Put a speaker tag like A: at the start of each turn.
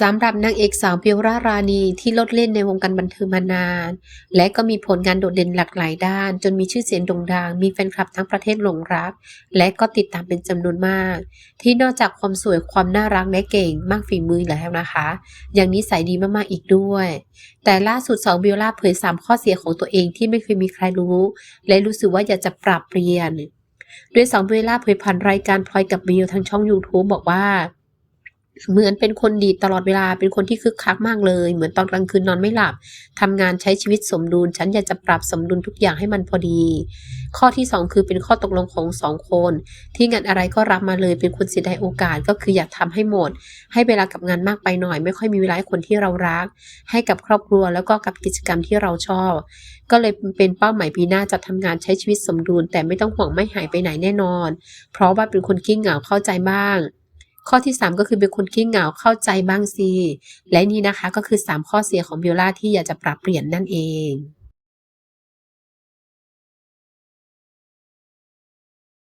A: สำหรับนางเอกสาวเบลล่ารานีที่ลดเล่นในวงการบันเทิงมานาน และก็มีผลงานโดดเด่นหลากหลายด้าน จนมีชื่อเสียงโด่งดัง มีแฟนคลับทั้งประเทศหลงรัก และก็ติดตามเป็นจำนวนมาก ที่นอกจากความสวยความน่ารักและเก่งมากฝีมือแล้วนะคะยังนิสัยดีมากๆอีกด้วย แต่ล่าสุดสาวเบลล่าเผย 3 ข้อเสียของตัวเองที่ไม่เคยมีใครรู้ และรู้สึกว่าอยากจะปรับเปลี่ยนโดยสาวเบลล่าเผยผ่านรายการพลอยกับเบิวทางช่อง YouTube บอกว่า เหมือนเป็นคนดีตลอดเวลาเป็นคนที่คึกคักมากเลย เหมือนตอนกลางคืนนอนไม่หลับทำงานใช้ชีวิตสมดุล ฉันอยากจะปรับสมดุลทุกอย่างให้มันพอดี ข้อที่สองคือเป็นข้อตกลงของสองคน ที่งานอะไรก็รับมาเลยเป็นคนเสียดายโอกาสก็คืออยากทำให้หมด ให้เวลากับงานมากไปหน่อย ไม่ค่อยมีเวลาให้คนที่เรารัก ให้กับครอบครัวแล้วก็กับกิจกรรมที่เราชอบ ก็เลยเป็นเป้าหมายปีหน้าจะทำงานใช้ชีวิตสมดุล แต่ไม่ต้องห่วงไม่หายไปไหนแน่นอน เพราะว่าเป็นคนขี้เหงาเข้าใจบ้าง ข้อที่ 3 ก็คือเป็นคนขี้เหงาเข้าใจบ้างสิและนี่นะคะก็คือ 3 ข้อเสียของเบลล่าที่อยากจะปรับเปลี่ยนนั่นเอง